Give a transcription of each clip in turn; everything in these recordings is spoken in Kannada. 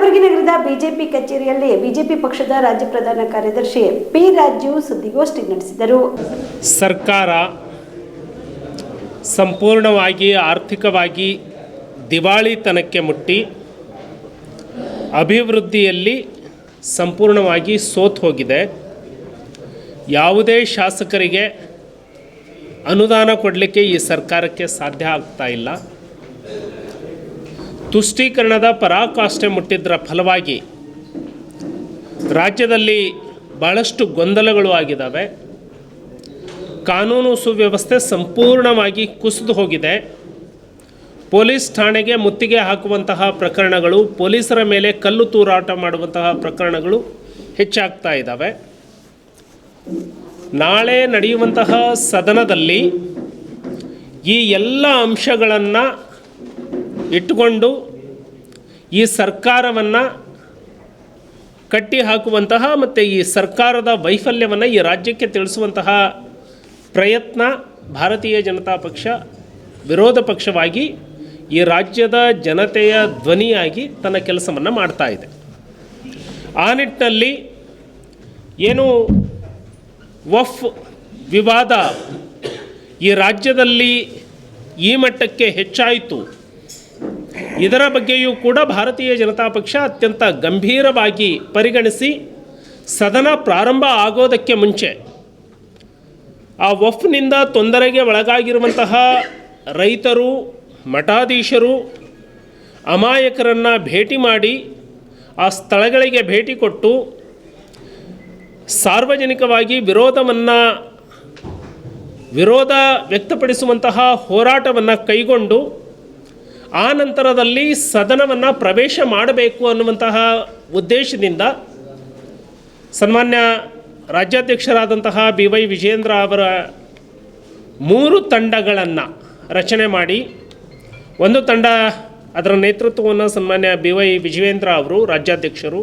ಕಲಬುರಗಿ ನಗರದ ಬಿಜೆಪಿ ಕಚೇರಿಯಲ್ಲಿ ಬಿಜೆಪಿ ಪಕ್ಷದ ರಾಜ್ಯ ಪ್ರಧಾನ ಕಾರ್ಯದರ್ಶಿ ಪಿ ರಾಜು ಸುದ್ದಿಗೋಷ್ಠಿ ನಡೆಸಿದರು. ಸರ್ಕಾರ ಸಂಪೂರ್ಣವಾಗಿ ಆರ್ಥಿಕವಾಗಿ ದಿವಾಳಿತನಕ್ಕೆ ಮುಟ್ಟಿ, ಅಭಿವೃದ್ಧಿಯಲ್ಲಿ ಸಂಪೂರ್ಣವಾಗಿ ಸೋತು ಹೋಗಿದೆ. ಯಾವುದೇ ಶಾಸಕರಿಗೆ ಅನುದಾನ ಕೊಡಲಿಕ್ಕೆ ಈ ಸರ್ಕಾರಕ್ಕೆ ಸಾಧ್ಯ ಆಗ್ತಾ ಇಲ್ಲ. ತುಷ್ಟೀಕರಣದ ಪರಾಕಾಷ್ಠೆ ಮುಟ್ಟಿದ್ರ ಫಲವಾಗಿ ರಾಜ್ಯದಲ್ಲಿ ಭಾಳಷ್ಟು ಗೊಂದಲಗಳು ಆಗಿದ್ದಾವೆ ಕಾನೂನು ಸುವ್ಯವಸ್ಥೆ ಸಂಪೂರ್ಣವಾಗಿ ಕುಸಿದು ಹೋಗಿದೆ. ಪೊಲೀಸ್ ಠಾಣೆಗೆ ಮುತ್ತಿಗೆ ಹಾಕುವಂತಹ ಪ್ರಕರಣಗಳು, ಪೊಲೀಸರ ಮೇಲೆ ಕಲ್ಲು ತೂರಾಟ ಮಾಡುವಂತಹ ಪ್ರಕರಣಗಳು ಹೆಚ್ಚಾಗ್ತಾ ಇದ್ದಾವೆ ನಾಳೆ ನಡೆಯುವಂತಹ ಸದನದಲ್ಲಿ ಈ ಎಲ್ಲ ಅಂಶಗಳನ್ನು ಇಟ್ಟುಕೊಂಡು ಈ ಸರ್ಕಾರವನ್ನು ಕಟ್ಟಿ ಹಾಕುವಂತಹ ಮತ್ತು ಈ ಸರ್ಕಾರದ ವೈಫಲ್ಯವನ್ನು ಈ ರಾಜ್ಯಕ್ಕೆ ತಿಳಿಸುವಂತಹ ಪ್ರಯತ್ನ ಭಾರತೀಯ ಜನತಾ ಪಕ್ಷ, ವಿರೋಧ ಪಕ್ಷವಾಗಿ ಈ ರಾಜ್ಯದ ಜನತೆಯ ಧ್ವನಿಯಾಗಿ ತನ್ನ ಕೆಲಸವನ್ನು ಮಾಡ್ತಾ ಇದೆ. ಆ ನಿಟ್ಟಿನಲ್ಲಿ ಏನು ವಫ್ ವಿವಾದ ಈ ರಾಜ್ಯದಲ್ಲಿ ಈ ಮಟ್ಟಕ್ಕೆ ಹೆಚ್ಚಾಯಿತು ಇದರ ಬಗ್ಗೆಯೂ ಕೂಡ ಭಾರತೀಯ ಜನತಾ ಪಕ್ಷ ಅತ್ಯಂತ ಗಂಭೀರವಾಗಿ ಪರಿಗಣಿಸಿ ಸದನ ಪ್ರಾರಂಭ ಆಗೋದಕ್ಕೆ ಮುಂಚೆ ಆ ವಫ್ನಿಂದ ತೊಂದರೆಗೆ ಒಳಗಾಗಿರುವಂತಹ ರೈತರು, ಮಠಾಧೀಶರು ಅಮಾಯಕರನ್ನು ಭೇಟಿ ಮಾಡಿ ಆ ಸ್ಥಳಗಳಿಗೆ ಭೇಟಿ ಕೊಟ್ಟು ಸಾರ್ವಜನಿಕವಾಗಿ ವಿರೋಧವನ್ನು, ವಿರೋಧ ವ್ಯಕ್ತಪಡಿಸುವಂತಹ ಹೋರಾಟವನ್ನು ಕೈಗೊಂಡು ಆ ನಂತರದಲ್ಲಿ ಸದನವನ್ನು ಪ್ರವೇಶ ಮಾಡಬೇಕು ಅನ್ನುವಂತಹ ಉದ್ದೇಶದಿಂದ ಸನ್ಮಾನ್ಯ ರಾಜ್ಯಾಧ್ಯಕ್ಷರಾದಂತಹ ಬಿ ವೈ ವಿಜೇಂದ್ರ ಅವರ ಮೂರು ತಂಡಗಳನ್ನು ರಚನೆ ಮಾಡಿ, ಒಂದು ತಂಡ ಅದರ ನೇತೃತ್ವವನ್ನು ಸನ್ಮಾನ್ಯ ಬಿ ವೈ ವಿಜಯೇಂದ್ರ ಅವರು, ರಾಜ್ಯಾಧ್ಯಕ್ಷರು,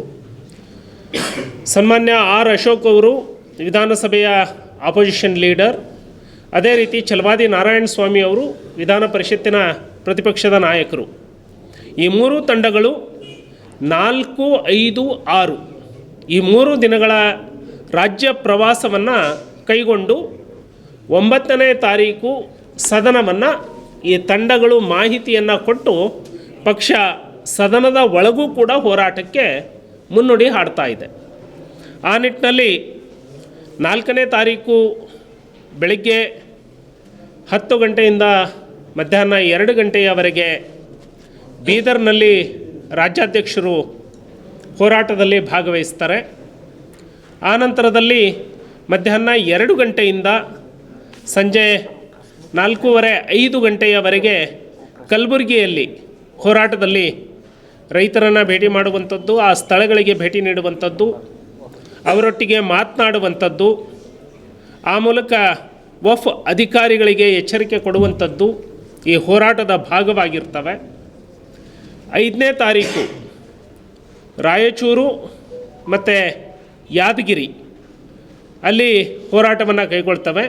ಸನ್ಮಾನ್ಯ ಆರ್ ಅಶೋಕ್ ಅವರು, ವಿಧಾನಸಭೆಯ ಆಪೋಸಿಷನ್ ಲೀಡರ್ ಅದೇ ರೀತಿ ಚಲವಾದಿ ನಾರಾಯಣ ಸ್ವಾಮಿ ಅವರು ವಿಧಾನ ಪರಿಷತ್ತಿನ ಪ್ರತಿಪಕ್ಷದ ನಾಯಕರು. ಈ ಮೂರು ತಂಡಗಳು ನಾಲ್ಕು, ಐದು, ಆರು ಈ ಮೂರು ದಿನಗಳ ರಾಜ್ಯ ಪ್ರವಾಸವನ್ನು ಕೈಗೊಂಡು ಒಂಬತ್ತನೇ ತಾರೀಕು ಸದನವನ್ನು ಈ ತಂಡಗಳು ಮಾಹಿತಿಯನ್ನು ಕೊಟ್ಟು ಪಕ್ಷ ಸದನದ ಒಳಗೂ ಕೂಡ ಹೋರಾಟಕ್ಕೆ ಮುನ್ನುಡಿ ಹಾಡ್ತಾ ಇದೆ. ಆ ನಿಟ್ಟಿನಲ್ಲಿ ನಾಲ್ಕನೇ ತಾರೀಕು ಬೆಳಗ್ಗೆ ಹತ್ತು ಗಂಟೆಯಿಂದ ಮಧ್ಯಾಹ್ನ ಎರಡು ಗಂಟೆಯವರೆಗೆ ಬೀದರ್ನಲ್ಲಿ ರಾಜ್ಯಾಧ್ಯಕ್ಷರು ಹೋರಾಟದಲ್ಲಿ ಭಾಗವಹಿಸ್ತಾರೆ. ಆನಂತರದಲ್ಲಿ ಮಧ್ಯಾಹ್ನ ಎರಡು ಗಂಟೆಯಿಂದ ಸಂಜೆ ನಾಲ್ಕೂವರೆ ಐದು ಗಂಟೆಯವರೆಗೆ ಕಲಬುರಗಿಯಲ್ಲಿ ಹೋರಾಟದಲ್ಲಿ ರೈತರನ್ನು ಭೇಟಿ ಮಾಡುವಂಥದ್ದು, ಆ ಸ್ಥಳಗಳಿಗೆ ಭೇಟಿ ನೀಡುವಂಥದ್ದು, ಅವರೊಟ್ಟಿಗೆ ಮಾತನಾಡುವಂಥದ್ದು, ಆ ಮೂಲಕ ವಫ್ ಅಧಿಕಾರಿಗಳಿಗೆ ಎಚ್ಚರಿಕೆ ಕೊಡುವಂಥದ್ದು ಈ ಹೋರಾಟದ ಭಾಗವಾಗಿರ್ತವೆ. ಐದನೇ ತಾರೀಕು ರಾಯಚೂರು ಮತ್ತು ಯಾದಗಿರಿ ಅಲ್ಲಿ ಹೋರಾಟವನ್ನು ಕೈಗೊಳ್ತವೆ.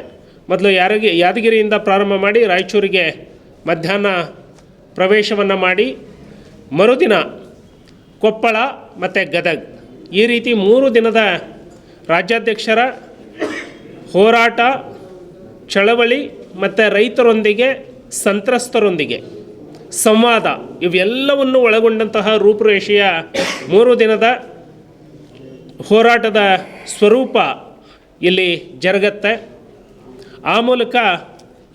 ಮೊದಲು ಯಾರಿಗೆ ಯಾದಗಿರಿಯಿಂದ ಪ್ರಾರಂಭ ಮಾಡಿ ರಾಯಚೂರಿಗೆ ಮಧ್ಯಾಹ್ನ ಪ್ರವೇಶವನ್ನು ಮಾಡಿ. ಮರುದಿನ ಕೊಪ್ಪಳ ಮತ್ತು ಗದಗ್ ಈ ರೀತಿ ಮೂರು ದಿನದ ರಾಜ್ಯಾಧ್ಯಕ್ಷರ ಹೋರಾಟ, ಚಳವಳಿ ಮತ್ತು ರೈತರೊಂದಿಗೆ ಸಂತ್ರಸ್ತರೊಂದಿಗೆ. ಸಂವಾದ ಇವೆಲ್ಲವನ್ನು ಒಳಗೊಂಡಂತಹ ರೂಪುರೇಷೆಯ ಮೂರು ದಿನದ ಹೋರಾಟದ ಸ್ವರೂಪ ಇಲ್ಲಿ ಜರುಗತ್ತೆ. ಆ ಮೂಲಕ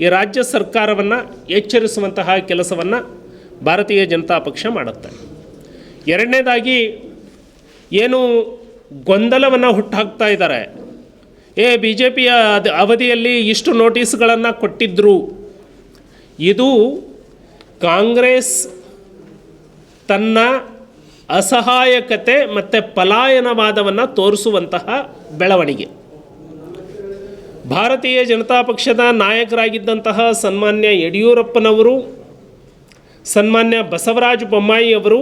ಈ ರಾಜ್ಯ ಸರ್ಕಾರವನ್ನು ಎಚ್ಚರಿಸುವಂತಹ ಕೆಲಸವನ್ನು ಭಾರತೀಯ ಜನತಾ ಪಕ್ಷ ಮಾಡುತ್ತೆ. ಎರಡನೇದಾಗಿ ಏನು ಗೊಂದಲವನ್ನು ಹುಟ್ಟಾಕ್ತಾ ಇದ್ದಾರೆ. ಏ ಬಿ ಜೆ ಪಿಯ ಅವಧಿಯಲ್ಲಿ ಇಷ್ಟು ನೋಟಿಸ್ಗಳನ್ನು ಕೊಟ್ಟಿದ್ದರು ಇದು ಕಾಂಗ್ರೆಸ್ ತನ್ನ ಅಸಹಾಯಕತೆ ಮತ್ತು ಪಲಾಯನವಾದವನ್ನು ತೋರಿಸುವಂತಹ ಬೆಳವಣಿಗೆ. ಭಾರತೀಯ ಜನತಾ ಪಕ್ಷದ ನಾಯಕರಾಗಿದ್ದಂತಹ ಸನ್ಮಾನ್ಯ ಯಡಿಯೂರಪ್ಪನವರು, ಸನ್ಮಾನ್ಯ ಬಸವರಾಜ ಬೊಮ್ಮಾಯಿ ಅವರು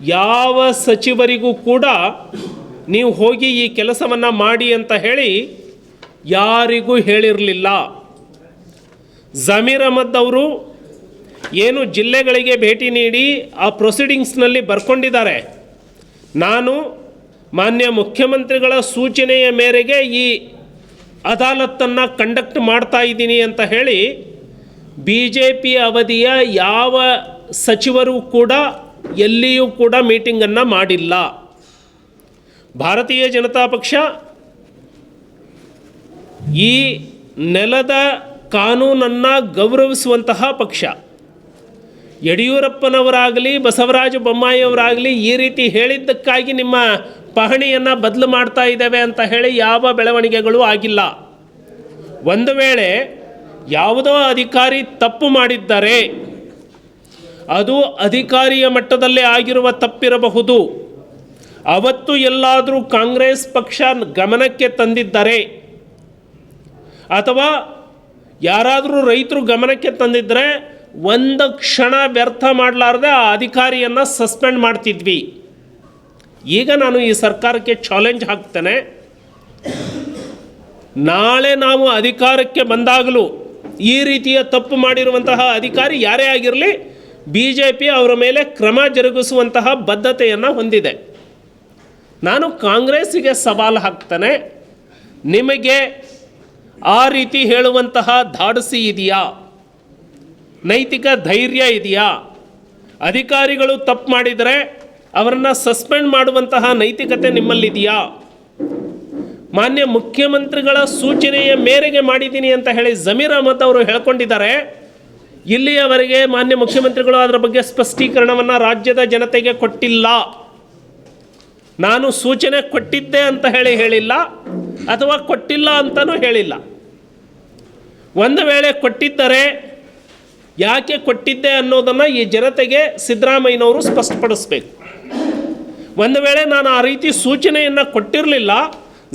ಯಾವ ಸಚಿವರಿಗೂ ಕೂಡ ನೀವು ಹೋಗಿ ಈ ಕೆಲಸವನ್ನು ಮಾಡಿ ಅಂತ ಹೇಳಿ ಯಾರಿಗೂ ಹೇಳಿರಲಿಲ್ಲ. ಜಮೀರ್ ಅಹಮದ್ ಅವರು ಏನು ಜಿಲ್ಲೆಗಳಿಗೆ ಭೇಟಿ ನೀಡಿ ಆ ಪ್ರೊಸೀಡಿಂಗ್ಸ್ನಲ್ಲಿ ಬರ್ಕೊಂಡಿದ್ದಾರೆ. ನಾನು ಮಾನ್ಯ ಮುಖ್ಯಮಂತ್ರಿಗಳ ಸೂಚನೆಯ ಮೇರೆಗೆ ಈ ಅದಾಲತ್ತನ್ನು ಕಂಡಕ್ಟ್ ಮಾಡ್ತಾ ಇದ್ದೀನಿ ಅಂತ ಹೇಳಿ ಬಿ ಜೆ ಪಿ ಅವಧಿಯ ಯಾವ ಸಚಿವರು ಕೂಡ ಎಲ್ಲಿಯೂ ಕೂಡ ಮೀಟಿಂಗನ್ನು ಮಾಡಿಲ್ಲ. ಭಾರತೀಯ ಜನತಾ ಪಕ್ಷ ಈ ನೆಲದ ಕಾನೂನನ್ನು ಗೌರವಿಸುವಂತಹ ಪಕ್ಷ. ಯಡಿಯೂರಪ್ಪನವರಾಗಲಿ, ಬಸವರಾಜ ಬೊಮ್ಮಾಯಿಯವರಾಗಲಿ ಈ ರೀತಿ ಹೇಳಿದ್ದಕ್ಕಾಗಿ ನಿಮ್ಮ ಪಹಣಿಯನ್ನು ಬದಲು ಮಾಡ್ತಾ ಇದ್ದೇವೆ ಅಂತ ಹೇಳಿ ಯಾವ ಬೆಳವಣಿಗೆಗಳು ಆಗಿಲ್ಲ. ಒಂದು ವೇಳೆ ಯಾವುದೋ ಅಧಿಕಾರಿ ತಪ್ಪು ಮಾಡಿದ್ದಾರೆ, ಅದು ಅಧಿಕಾರಿಯ ಮಟ್ಟದಲ್ಲೇ ಆಗಿರುವ ತಪ್ಪಿರಬಹುದು. ಅವತ್ತು ಎಲ್ಲಾದರೂ ಕಾಂಗ್ರೆಸ್ ಪಕ್ಷ ಗಮನಕ್ಕೆ ತಂದಿದ್ದರೆ ಅಥವಾ ಯಾರಾದರೂ ರೈತರು ಗಮನಕ್ಕೆ ತಂದಿದ್ದರೆ ಒಂದು ಕ್ಷಣ ವ್ಯರ್ಥ ಮಾಡಲಾರ್ದೆ ಆ ಅಧಿಕಾರಿಯನ್ನು ಸಸ್ಪೆಂಡ್ ಮಾಡ್ತಿದ್ವಿ. ಈಗ ನಾನು ಈ ಸರ್ಕಾರಕ್ಕೆ ಚಾಲೆಂಜ್ ಹಾಕ್ತೇನೆ. ನಾಳೆ ನಾವು ಅಧಿಕಾರಕ್ಕೆ ಬಂದಾಗಲೂ ಈ ರೀತಿಯ ತಪ್ಪು ಮಾಡಿರುವಂತಹ ಅಧಿಕಾರಿ ಯಾರೇ ಆಗಿರಲಿ ಬಿ ಜೆ ಪಿ ಅವರ ಮೇಲೆ ಕ್ರಮ ಜರುಗಿಸುವಂತಹ ಬದ್ಧತೆಯನ್ನು ಹೊಂದಿದೆ. ನಾನು ಕಾಂಗ್ರೆಸ್ಸಿಗೆ ಸವಾಲು ಹಾಕ್ತೇನೆ. ನಿಮಗೆ ಆ ರೀತಿ ಹೇಳುವಂತಹ ಧಾಡಸಿ ಇದೆಯಾ? ನೈತಿಕ ಧೈರ್ಯ ಇದೆಯಾ? ಅಧಿಕಾರಿಗಳು ತಪ್ಪು ಮಾಡಿದರೆ ಅವರನ್ನು ಸಸ್ಪೆಂಡ್ ಮಾಡುವಂತಹ ನೈತಿಕತೆ ನಿಮ್ಮಲ್ಲಿದೆಯಾ? ಮಾನ್ಯ ಮುಖ್ಯಮಂತ್ರಿಗಳ ಸೂಚನೆಯ ಮೇರೆಗೆ ಮಾಡಿದ್ದೀನಿ ಅಂತ ಹೇಳಿ ಜಮೀರ್ ಅಹಮದ್ ಅವರು ಹೇಳ್ಕೊಂಡಿದ್ದಾರೆ. ಇಲ್ಲಿಯವರೆಗೆ ಮಾನ್ಯ ಮುಖ್ಯಮಂತ್ರಿಗಳು ಅದರ ಬಗ್ಗೆ ಸ್ಪಷ್ಟೀಕರಣವನ್ನು ರಾಜ್ಯದ ಜನತೆಗೆ ಕೊಟ್ಟಿಲ್ಲ. ನಾನು ಸೂಚನೆ ಕೊಟ್ಟಿದ್ದೆ ಅಂತ ಹೇಳಿ ಹೇಳಿಲ್ಲ. ಅಥವಾ ಕೊಟ್ಟಿಲ್ಲ ಅಂತಲೂ ಹೇಳಿಲ್ಲ. ಒಂದು ವೇಳೆ ಕೊಟ್ಟಿದ್ದರೆ ಯಾಕೆ ಕೊಟ್ಟಿದ್ದೆ ಅನ್ನೋದನ್ನು ಈ ಜನತೆಗೆ ಸಿದ್ದರಾಮಯ್ಯನವರು ಸ್ಪಷ್ಟಪಡಿಸ್ಬೇಕು. ಒಂದು ವೇಳೆ ನಾನು ಆ ರೀತಿ ಸೂಚನೆಯನ್ನು ಕೊಟ್ಟಿರಲಿಲ್ಲ,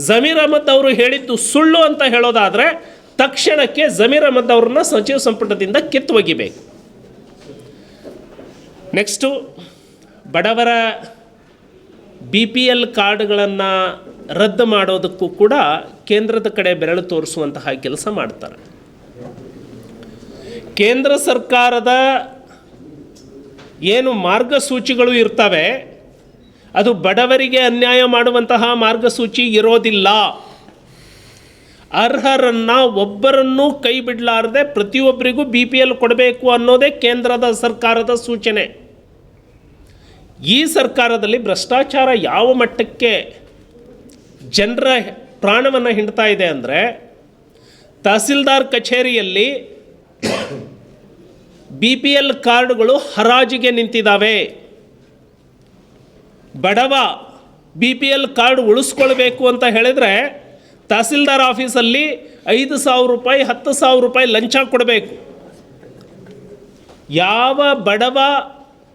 ಜಮೀರ್ ಅಹಮದ್ ಅವರು ಹೇಳಿದ್ದು ಸುಳ್ಳು ಅಂತ ಹೇಳೋದಾದರೆ ತಕ್ಷಣಕ್ಕೆ ಜಮೀರ್ ಅಹಮದ್ ಅವ್ರನ್ನ ಸಚಿವ ಸಂಪುಟದಿಂದ ಕಿತ್ತು ಒಗಿಬೇಕು ನೆಕ್ಸ್ಟು ಬಡವರ ಬಿ ಪಿ ಎಲ್ ಕಾರ್ಡ್ಗಳನ್ನು ರದ್ದು ಮಾಡೋದಕ್ಕೂ ಕೂಡ ಕೇಂದ್ರದ ಕಡೆ ಬೆರಳು ತೋರಿಸುವಂತಹ ಕೆಲಸ ಮಾಡ್ತಾರೆ. ಕೇಂದ್ರ ಸರ್ಕಾರದ ಏನು ಮಾರ್ಗಸೂಚಿಗಳು ಇರ್ತವೆ, ಅದು ಬಡವರಿಗೆ ಅನ್ಯಾಯ ಮಾಡುವಂತಹ ಮಾರ್ಗಸೂಚಿ ಇರೋದಿಲ್ಲ. ಅರ್ಹರನ್ನು ಒಬ್ಬರನ್ನೂ ಕೈ ಬಿಡಲಾರದೆ ಪ್ರತಿಯೊಬ್ಬರಿಗೂ ಬಿ ಪಿ ಎಲ್ ಕೊಡಬೇಕು ಅನ್ನೋದೇ ಕೇಂದ್ರದ ಸರ್ಕಾರದ ಸೂಚನೆ. ಈ ಸರ್ಕಾರದಲ್ಲಿ ಭ್ರಷ್ಟಾಚಾರ ಯಾವ ಮಟ್ಟಕ್ಕೆ ಜನರ ಪ್ರಾಣವನ್ನು ಹಿಂಡ್ತಾ ಇದೆ ಅಂದರೆ ತಹಸೀಲ್ದಾರ್ ಕಚೇರಿಯಲ್ಲಿ ಬಿ ಪಿ ಎಲ್ ಕಾರ್ಡ್ಗಳು ಹರಾಜಿಗೆ ನಿಂತಿದ್ದಾವೆ ಬಡವ ಬಿ ಪಿ ಎಲ್ ಕಾರ್ಡ್ ಉಳಿಸ್ಕೊಳ್ಬೇಕು ಅಂತ ಹೇಳಿದರೆ ತಹಸೀಲ್ದಾರ್ ಆಫೀಸಲ್ಲಿ ಐದು ಸಾವಿರ ರೂಪಾಯಿ, ಹತ್ತು ಸಾವಿರ ರೂಪಾಯಿ ಲಂಚ ಕೊಡಬೇಕು. ಯಾವ ಬಡವ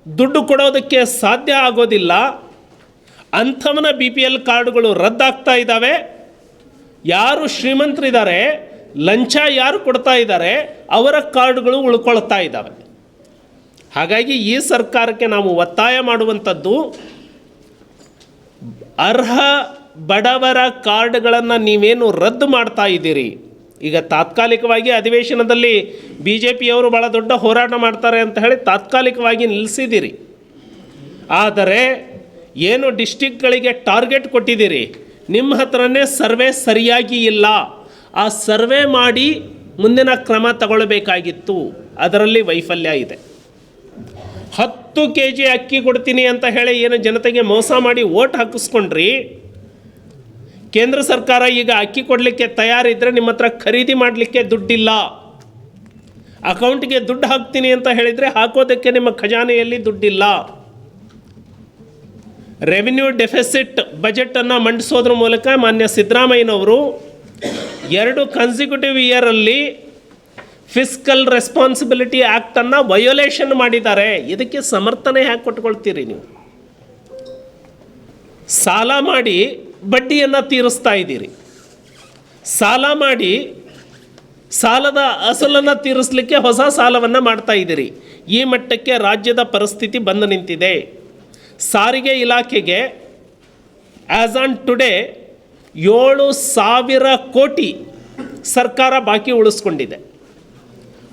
ದುಡ್ಡು ಕೊಡೋದಕ್ಕೆ ಸಾಧ್ಯ ಆಗೋದಿಲ್ಲ. ಅಂಥವನ ಬಿ ಪಿ ಎಲ್ ಕಾರ್ಡ್ಗಳು ರದ್ದಾಗ್ತಾ ಇದ್ದಾವೆ ಯಾರು ಶ್ರೀಮಂತರಿದ್ದಾರೆ, ಲಂಚ ಯಾರು ಕೊಡ್ತಾ ಇದ್ದಾರೆ, ಅವರ ಕಾರ್ಡ್ಗಳು ಉಳ್ಕೊಳ್ತಾ ಇದ್ದಾವೆ ಹಾಗಾಗಿ ಈ ಸರ್ಕಾರಕ್ಕೆ ನಾವು ಒತ್ತಾಯ ಮಾಡುವಂಥದ್ದು, ಅರ್ಹ ಬಡವರ ಕಾರ್ಡ್ಗಳನ್ನು ನೀವೇನು ರದ್ದು ಮಾಡ್ತಾ ಇದ್ದೀರಿ? ಈಗ ತಾತ್ಕಾಲಿಕವಾಗಿ ಅಧಿವೇಶನದಲ್ಲಿ ಬಿ ಜೆ ಪಿಯವರು ಭಾಳ ದೊಡ್ಡ ಹೋರಾಟ ಮಾಡ್ತಾರೆ ಅಂತ ಹೇಳಿ ತಾತ್ಕಾಲಿಕವಾಗಿ ನಿಲ್ಲಿಸಿದ್ದೀರಿ ಆದರೆ ಏನು ಡಿಸ್ಟಿಕ್ಗಳಿಗೆ ಟಾರ್ಗೆಟ್ ಕೊಟ್ಟಿದ್ದೀರಿ? ನಿಮ್ಮ ಹತ್ರನೇ ಸರ್ವೆ ಸರಿಯಾಗಿ ಇಲ್ಲ. ಆ ಸರ್ವೆ ಮಾಡಿ ಮುಂದಿನ ಕ್ರಮ ತಗೊಳ್ಬೇಕಾಗಿತ್ತು. ಅದರಲ್ಲಿ ವೈಫಲ್ಯ ಇದೆ. ಹತ್ತು ಕೆ ಜಿ ಅಕ್ಕಿ ಕೊಡ್ತೀನಿ ಅಂತ ಹೇಳಿ ಏನು ಜನತೆಗೆ ಮೋಸ ಮಾಡಿ ಓಟ್ ಹಾಕಿಸ್ಕೊಂಡ್ರಿ? ಕೇಂದ್ರ ಸರ್ಕಾರ ಈಗ ಅಕ್ಕಿ ಕೊಡಲಿಕ್ಕೆ ತಯಾರಿದ್ದರೆ ನಿಮ್ಮ ಹತ್ರ ಖರೀದಿ ಮಾಡಲಿಕ್ಕೆ ದುಡ್ಡಿಲ್ಲ. ಅಕೌಂಟ್ಗೆ ದುಡ್ಡು ಹಾಕ್ತೀನಿ ಅಂತ ಹೇಳಿದರೆ ಹಾಕೋದಕ್ಕೆ ನಿಮ್ಮ ಖಜಾನೆಯಲ್ಲಿ ದುಡ್ಡಿಲ್ಲ. ರೆವಿನ್ಯೂ ಡೆಫಿಸಿಟ್ ಬಜೆಟನ್ನು ಮಂಡಿಸೋದ್ರ ಮೂಲಕ ಮಾನ್ಯ ಸಿದ್ದರಾಮಯ್ಯನವರು ಎರಡು ಕನ್ಸಿಕ್ಯೂಟಿವ್ ಇಯರಲ್ಲಿ ಫಿಸ್ಕಲ್ ರೆಸ್ಪಾನ್ಸಿಬಿಲಿಟಿ ಆ್ಯಕ್ಟನ್ನು ವಯೋಲೇಷನ್ ಮಾಡಿದ್ದಾರೆ. ಇದಕ್ಕೆ ಸಮರ್ಥನೆ ಹ್ಯಾಕೆ ಕೊಟ್ಕೊಳ್ತೀರಿ ನೀವು? ಸಾಲ ಮಾಡಿ ಬಡ್ಡಿಯನ್ನು ತೀರಿಸ್ತಾ ಇದ್ದೀರಿ. ಸಾಲ ಮಾಡಿ ಸಾಲದ ಅಸಲನ್ನು ತೀರಿಸಲಿಕ್ಕೆ ಹೊಸ ಸಾಲವನ್ನು ಮಾಡ್ತಾ ಇದ್ದೀರಿ. ಈ ಮಟ್ಟಕ್ಕೆ ರಾಜ್ಯದ ಪರಿಸ್ಥಿತಿ ಬಂದು ನಿಂತಿದೆ. ಸಾರಿಗೆ ಇಲಾಖೆಗೆ ಆ್ಯಸ್ ಆನ್ ಟುಡೇ ಏಳು ಸಾವಿರ ಕೋಟಿ ಸರ್ಕಾರ ಬಾಕಿ ಉಳಿಸ್ಕೊಂಡಿದೆ.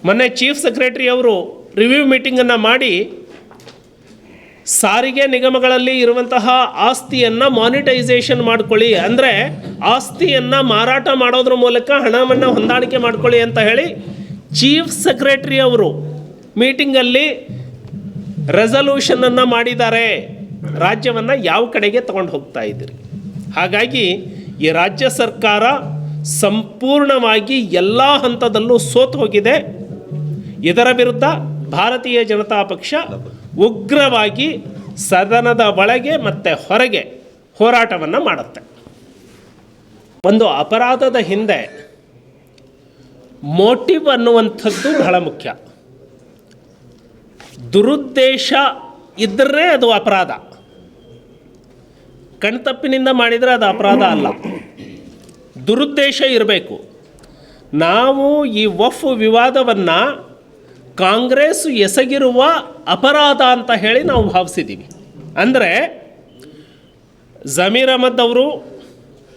ಮೊನ್ನೆ ಚೀಫ್ ಸೆಕ್ರೆಟರಿ ಅವರು ರಿವ್ಯೂ ಮೀಟಿಂಗನ್ನು ಮಾಡಿ ಸಾರಿಗೆ ನಿಗಮಗಳಲ್ಲಿ ಇರುವಂತಹ ಆಸ್ತಿಯನ್ನು ಮಾನಿಟೈಸೇಷನ್ ಮಾಡ್ಕೊಳ್ಳಿ ಅಂದರೆ ಆಸ್ತಿಯನ್ನು ಮಾರಾಟ ಮಾಡೋದ್ರ ಮೂಲಕ ಹಣವನ್ನು ಹೊಂದಾಣಿಕೆ ಮಾಡ್ಕೊಳ್ಳಿ ಅಂತ ಹೇಳಿ ಚೀಫ್ ಸೆಕ್ರೆಟರಿ ಅವರು ಮೀಟಿಂಗಲ್ಲಿ ರೆಸಲ್ಯೂಷನನ್ನು ಮಾಡಿದ್ದಾರೆ. ರಾಜ್ಯವನ್ನು ಯಾವ ಕಡೆಗೆ ತಗೊಂಡು ಹೋಗ್ತಾ ಇದ್ದೀರಿ? ಹಾಗಾಗಿ ಈ ರಾಜ್ಯ ಸರ್ಕಾರ ಸಂಪೂರ್ಣವಾಗಿ ಎಲ್ಲ ಹಂತದಲ್ಲೂ ಸೋತು ಹೋಗಿದೆ. ಇದರ ವಿರುದ್ಧ ಭಾರತೀಯ ಜನತಾ ಪಕ್ಷ ಉಗ್ರವಾಗಿ ಸದನದ ಒಳಗೆ ಮತ್ತು ಹೊರಗೆ ಹೋರಾಟವನ್ನು ಮಾಡುತ್ತೆ. ಒಂದು ಅಪರಾಧದ ಹಿಂದೆ ಮೋಟಿವ್ ಅನ್ನುವಂಥದ್ದು ಬಹಳ ಮುಖ್ಯ. ದುರುದ್ದೇಶ ಇದ್ದರೆ ಅದು ಅಪರಾಧ. ಕಣ್ತಪ್ಪಿನಿಂದ ಮಾಡಿದರೆ ಅದು ಅಪರಾಧ ಅಲ್ಲ. ದುರುದ್ದೇಶ ಇರಬೇಕು. ನಾವು ಈ ವಫ್ ವಿವಾದವನ್ನು ಕಾಂಗ್ರೆಸ್ ಎಸಗಿರುವ ಅಪರಾಧ ಅಂತ ಹೇಳಿ ನಾವು ಭಾವಿಸಿದ್ದೀವಿ ಅಂದರೆ ಜಮೀರ್ ಅಹಮದ್ ಅವರು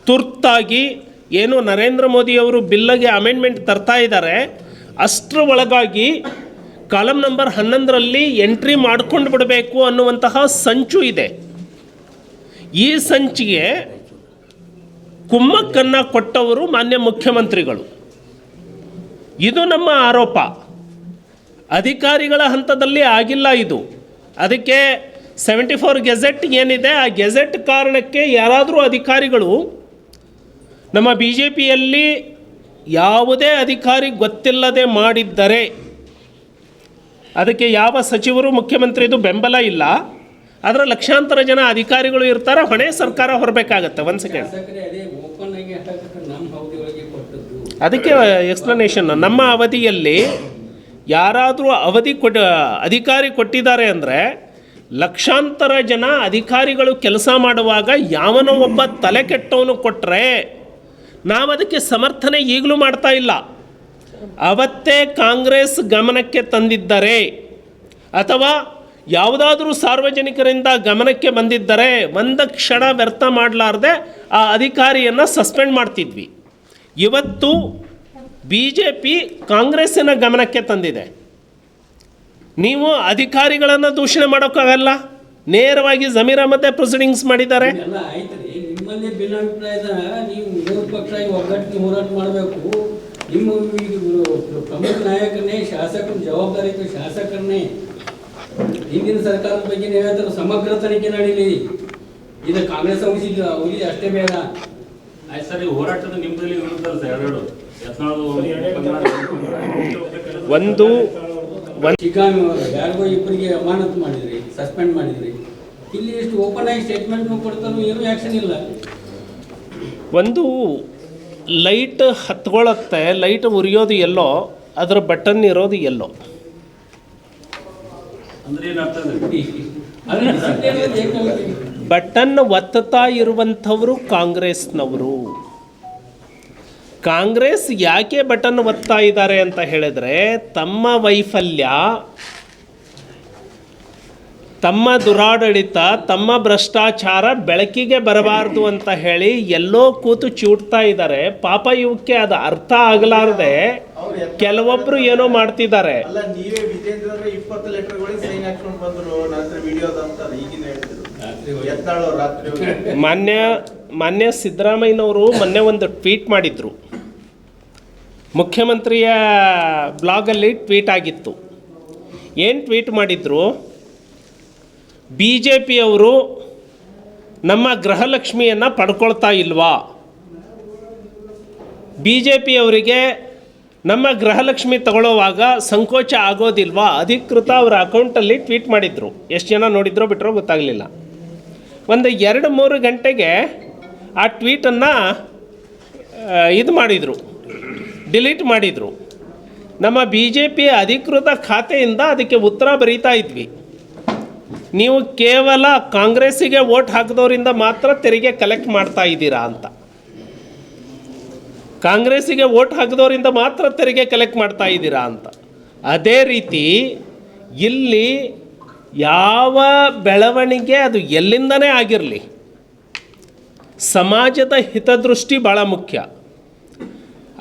ತುರ್ತಾಗಿ ಏನು ನರೇಂದ್ರ ಮೋದಿಯವರು ಬಿಲ್ಲಗೆ ಅಮೆಂಡ್ಮೆಂಟ್ ತರ್ತಾ ಇದ್ದಾರೆ, ಅಷ್ಟರ ಒಳಗಾಗಿ ಕಾಲಮ್ ನಂಬರ್ ಹನ್ನೊಂದರಲ್ಲಿ ಎಂಟ್ರಿ ಮಾಡ್ಕೊಂಡು ಬಿಡಬೇಕು ಅನ್ನುವಂತಹ ಸಂಚು ಇದೆ. ಈ ಸಂಚಿಗೆ ಕುಮ್ಮಕ್ಕನ್ನು ಕೊಟ್ಟವರು ಮಾನ್ಯ ಮುಖ್ಯಮಂತ್ರಿಗಳು. ಇದು ನಮ್ಮ ಆರೋಪ. ಅಧಿಕಾರಿಗಳ ಹಂತದಲ್ಲಿ ಆಗಿಲ್ಲ ಇದು. ಅದಕ್ಕೆ ಸೆವೆಂಟಿ ಫೋರ್ ಗೆಜೆಟ್ ಏನಿದೆ, ಆ ಗೆಜೆಟ್ ಕಾರಣಕ್ಕೆ ಯಾರಾದರೂ ಅಧಿಕಾರಿಗಳು ನಮ್ಮ ಬಿ ಜೆ ಪಿಯಲ್ಲಿ ಯಾವುದೇ ಅಧಿಕಾರಿ ಗೊತ್ತಿಲ್ಲದೆ ಮಾಡಿದ್ದರೆ ಅದಕ್ಕೆ ಯಾವ ಸಚಿವರು ಮುಖ್ಯಮಂತ್ರಿದು ಬೆಂಬಲ ಇಲ್ಲ ಅದರ ಲಕ್ಷಾಂತರ ಜನ ಅಧಿಕಾರಿಗಳು ಇರ್ತಾರೆ ಹೊಣೆ ಸರ್ಕಾರ ಹೊರಬೇಕಾಗತ್ತೆ ಒಂದು ಸೆಕೆಂಡ್ ಅದಕ್ಕೆ ಎಕ್ಸ್ಪ್ಲನೇಷನ್ ನಮ್ಮ ಅವಧಿಯಲ್ಲಿ ಯಾರಾದರೂ ಅವಧಿ ಕೊಟ್ಟ ಅಧಿಕಾರಿ ಕೊಟ್ಟಿದ್ದಾರೆ ಅಂದರೆ ಲಕ್ಷಾಂತರ ಜನ ಅಧಿಕಾರಿಗಳು ಕೆಲಸ ಮಾಡುವಾಗ ಯಾವನೋ ಒಬ್ಬ ತಲೆ ಕೆಟ್ಟವನು ಕೊಟ್ಟರೆ ನಾವು ಅದಕ್ಕೆ ಸಮರ್ಥನೆ ಈಗಲೂ ಮಾಡ್ತಾ ಇಲ್ಲ. ಅವತ್ತೇ ಕಾಂಗ್ರೆಸ್ ಗಮನಕ್ಕೆ ತಂದಿದ್ದರೆ ಅಥವಾ ಯಾವುದಾದರೂ ಸಾರ್ವಜನಿಕರಿಂದ ಗಮನಕ್ಕೆ ಬಂದಿದ್ದರೆ ಒಂದು ಕ್ಷಣ ವ್ಯರ್ಥ ಮಾಡಲಾರ್ದೆ ಆ ಅಧಿಕಾರಿಯನ್ನು ಸಸ್ಪೆಂಡ್ ಮಾಡ್ತಿದ್ವಿ. ಇವತ್ತು ಬಿ ಜೆ ಪಿ ಕಾಂಗ್ರೆಸ್ಸಿನ ಗಮನಕ್ಕೆ ತಂದಿದೆ. ನೀವು ಅಧಿಕಾರಿಗಳನ್ನು ದೂಷಣೆ ಮಾಡೋಕ್ಕಾಗಲ್ಲ? ನೇರವಾಗಿ ಜಮೀರ್ ಮತ್ತೆ ಪ್ರೊಸೀಡಿಂಗ್ಸ್ ಮಾಡಿದ್ದಾರೆ. ನೀವು ಪಕ್ಷ ಒಗ್ಗಟ್ಟಿಗೆ ಹೋರಾಟ ಮಾಡಬೇಕು. ನಿಮ್ಮ ಪ್ರಮುಖ ನಾಯಕನೇ ಶಾಸಕರ ಜವಾಬ್ದಾರಿ ಇತ್ತು ಶಾಸಕರನ್ನೇ ಹಿಂದಿನ ಸರ್ಕಾರದ ಬಗ್ಗೆ ನೀವು ಹೇಳ್ತಾರೆ ಸಮಗ್ರ ತನಿಖೆ ನಡೀಲಿ. ಇದು ಕಾಂಗ್ರೆಸ್ ಅವಧಿ ಅವಧಿ ಅಷ್ಟೇ ಬೇಡ. ಆಯ್ತು ಸರ್ ಈ ಹೋರಾಟದ ನಿಮ್ಮದಲ್ಲಿ ವಿರುದ್ಧ ಸರ್ ಎರಡು ಒಂದು ಶಿಕಾಮಿ ಅವರು ಯಾರಿಗೋ ಇಬ್ಬರಿಗೆ ಅಮಾನತು ಮಾಡಿದ್ರಿ ಸಸ್ಪೆಂಡ್ ಮಾಡಿದ್ರಿ. ಇಲ್ಲಿ ಎಷ್ಟು ಓಪನ್ ಆಗಿ ಸ್ಟೇಟ್ಮೆಂಟ್ ಕೊಡ್ತಾರೋ ಏನೂ ಆ್ಯಕ್ಷನ್ ಇಲ್ಲ. ಒಂದು ಲೈಟ್ ಹತ್ಕೊಳ್ಳುತ್ತೆ ಲೈಟ್ ಉರಿಯೋದು ಎಲ್ಲೋ ಅದರ ಬಟನ್ ಇರೋದು ಎಲ್ಲೋ. ಬಟನ್ ಒತ್ತುತ್ತಾ ಇರುವಂಥವರು ಕಾಂಗ್ರೆಸ್ನವರು. ಕಾಂಗ್ರೆಸ್ ಯಾಕೆ ಬಟನ್ ಒತ್ತಾ ಇದ್ದಾರೆ ಅಂತ ಹೇಳಿದ್ರೆ ತಮ್ಮ ವೈಫಲ್ಯ ತಮ್ಮ ದುರಾಡಳಿತ ತಮ್ಮ ಭ್ರಷ್ಟಾಚಾರ ಬೆಳಕಿಗೆ ಬರಬಾರ್ದು ಅಂತ ಹೇಳಿ ಎಲ್ಲೋ ಕೂತು ಚೂಡ್ತಾ ಇದ್ದಾರೆ. ಪಾಪ ಇವಕ್ಕೆ ಅದು ಅರ್ಥ ಆಗಲಾರದೆ ಕೆಲವೊಬ್ರು ಏನೋ ಮಾಡ್ತಿದ್ದಾರೆ. ಮಾನ್ಯ ಮಾನ್ಯ ಸಿದ್ದರಾಮಯ್ಯನವರು ಮೊನ್ನೆ ಒಂದು ಟ್ವೀಟ್ ಮಾಡಿದ್ರು. ಮುಖ್ಯಮಂತ್ರಿಯ ಬ್ಲಾಗಲ್ಲಿ ಟ್ವೀಟ್ ಆಗಿತ್ತು. ಏನು ಟ್ವೀಟ್ ಮಾಡಿದರು? ಬಿ ಜೆ ಪಿಯವರು ನಮ್ಮ ಗೃಹಲಕ್ಷ್ಮಿಯನ್ನು ಪಡ್ಕೊಳ್ತಾ ಇಲ್ವಾ? ಬಿ ಜೆ ಪಿಯವರಿಗೆ ನಮ್ಮ ಗೃಹಲಕ್ಷ್ಮಿ ತಗೊಳ್ಳೋವಾಗ ಸಂಕೋಚ ಆಗೋದಿಲ್ವಾ? ಅಧಿಕೃತ ಅವರ ಅಕೌಂಟಲ್ಲಿ ಟ್ವೀಟ್ ಮಾಡಿದರು. ಎಷ್ಟು ಜನ ನೋಡಿದ್ರೋ ಬಿಟ್ಟರೋ ಗೊತ್ತಾಗಲಿಲ್ಲ. ಒಂದು ಎರಡು ಮೂರು ಗಂಟೆಗೆ ಆ ಟ್ವೀಟನ್ನು ಇದು ಮಾಡಿದರು. ಡಿಲೀಟ್ ಮಾಡಿದರು. ನಮ್ಮ ಬಿ ಜೆ ಪಿ ಅಧಿಕೃತ ಖಾತೆಯಿಂದ ಅದಕ್ಕೆ ಉತ್ತರ ಬರೀತಾ ಇದ್ವಿ. ನೀವು ಕೇವಲ ಕಾಂಗ್ರೆಸ್ಸಿಗೆ ವೋಟ್ ಹಾಕಿದವರಿಂದ ಮಾತ್ರ ತೆರಿಗೆ ಕಲೆಕ್ಟ್ ಮಾಡ್ತಾ ಇದ್ದೀರಾ ಅಂತ. ಕಾಂಗ್ರೆಸ್ಸಿಗೆ ವೋಟ್ ಹಾಕಿದವರಿಂದ ಮಾತ್ರ ತೆರಿಗೆ ಕಲೆಕ್ಟ್ ಮಾಡ್ತಾ ಇದ್ದೀರಾ ಅಂತ. ಅದೇ ರೀತಿ ಇಲ್ಲಿ ಯಾವ ಬೆಳವಣಿಗೆ ಅದು ಎಲ್ಲಿಂದನೇ ಆಗಿರಲಿ, ಸಮಾಜದ ಹಿತದೃಷ್ಟಿ ಭಾಳ ಮುಖ್ಯ.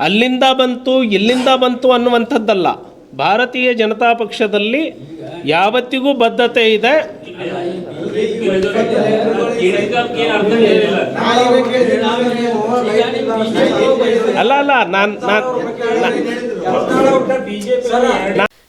ಅಲ್ಲಿಂದ ಬಂತು, ಇಲ್ಲಿಂದ ಬಂತು ಅನ್ನುವಂಥದ್ದಲ್ಲ. ಭಾರತೀಯ ಜನತಾ ಪಕ್ಷದಲ್ಲಿ ಯಾವತ್ತಿಗೂ ಬದ್ಧತೆ ಇದೆ. ಅಲ್ಲ ಅಲ್ಲ ನಾನು ನಾನು